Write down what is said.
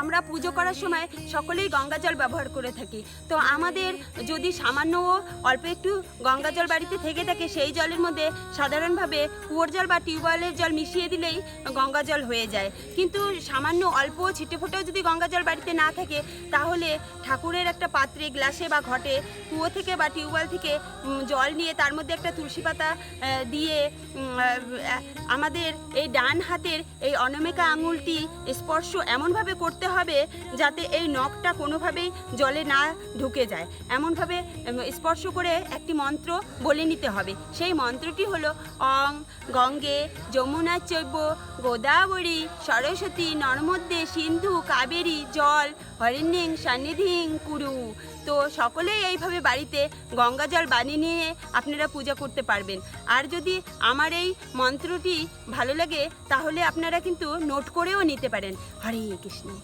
আমরা পুজো করার সময় সকলেই গঙ্গা জল ব্যবহার করে থাকি। তো আমাদের যদি সামান্য অল্প একটু গঙ্গা জল বাড়িতে থেকে থাকে, সেই জলের মধ্যে সাধারণভাবে কুয়োর জল বা টিউবওয়েলের জল মিশিয়ে দিলেই গঙ্গা জল হয়ে যায়। কিন্তু সামান্য অল্প ছিটে ফোটেও যদি গঙ্গা জল বাড়িতে না থাকে, তাহলে ঠাকুরের একটা পাত্রে, গ্লাসে বা ঘটে কুয়ো থেকে বা টিউবওয়েল থেকে জল নিয়ে তার মধ্যে একটা তুলসী পাতা দিয়ে আমাদের এই ডান হাতের এই অনমেকা আঙুলটি স্পর্শ এমনভাবে করতে হবে যাতে এই নখটা কোনোভাবেই জলে না ঢুকে যায়। এমনভাবে স্পর্শ করে একটি মন্ত্র বলে নিতে হবে। সেই মন্ত্রটি হলো, অং গঙ্গে যমুনা চৈব গোদাবরী সরস্বতী নর্মদে সিন্ধু কাবেরী জল হরিণিং সান্নিধিং কুরু। তো সকলেই এইভাবে বাড়িতে গঙ্গা জল বানিয়ে নিয়ে আপনারা পূজা করতে পারবেন। আর যদি আমার এই মন্ত্রটি ভালো লাগে, তাহলে আপনারা কিন্তু নোট করেও নিতে পারেন। হরে কৃষ্ণ।